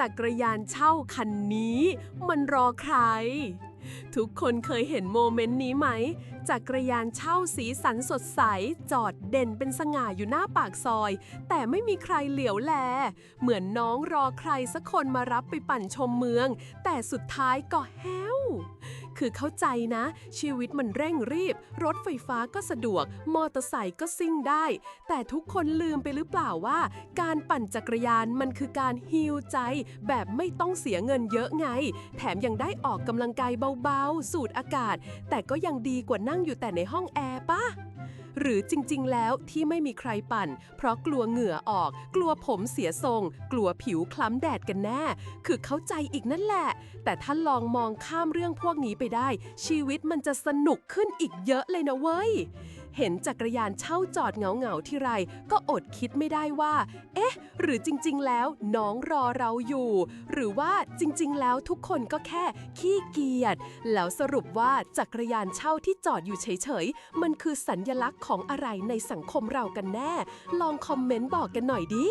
จักรยานเช่าคันนี้ มันรอใคร ทุกคนเคยเห็นโมเมนต์นี้ไหม จักรยานเช่าสีสันสดใส จอดเด่นเป็นสง่าอยู่หน้าปากซอย แต่ไม่มีใครเหลียวแล เหมือนน้องรอใครสักคนมารับไปปั่นชมเมือง แต่สุดท้ายก็แห้ว คือเข้าใจนะ ชีวิตมันเร่งรีบ รถไฟฟ้าก็สะดวก มอเตอร์ไซค์ก็ซิ่งได้ แต่ทุกคนลืมไปหรือเปล่าว่า การปั่นจักรยานมันคือการฮิวใจ แบบไม่ต้องเสียเงินเยอะไง แถมยังได้ออกกำลังกายเบาๆ สูดอากาศ แต่ก็ยังดีกว่านั่งอยู่แต่ในห้องแอร์ปะหรือจริงๆ แล้วที่ไม่มีใครปั่น เพราะกลัวเหงื่อออก กลัวผมเสียทรง กลัวผิวคล้ำแดดกันแน่ คือเข้าใจอีกนั่นแหละ แต่ถ้าลองมองข้ามเรื่องพวกนี้ไปได้ ชีวิตมันจะสนุกขึ้นอีกเยอะเลยนะเว้ย เห็นจักรยานเช่าจอดเหงาๆที่ไร ก็อดคิดไม่ได้ว่า เอ๊ะ หรือจริงๆ แล้วน้องรอเราอยู่ หรือว่าจริงๆ แล้วทุกคนก็แค่ขี้เกียจ แล้วสรุปว่าจักรยานเช่าที่จอดอยู่เฉยๆ มันคือสัญญลักษณ์ของอะไรในสังคมเรากันแน่ ลองคอมเมนต์บอกกันหน่อยดิ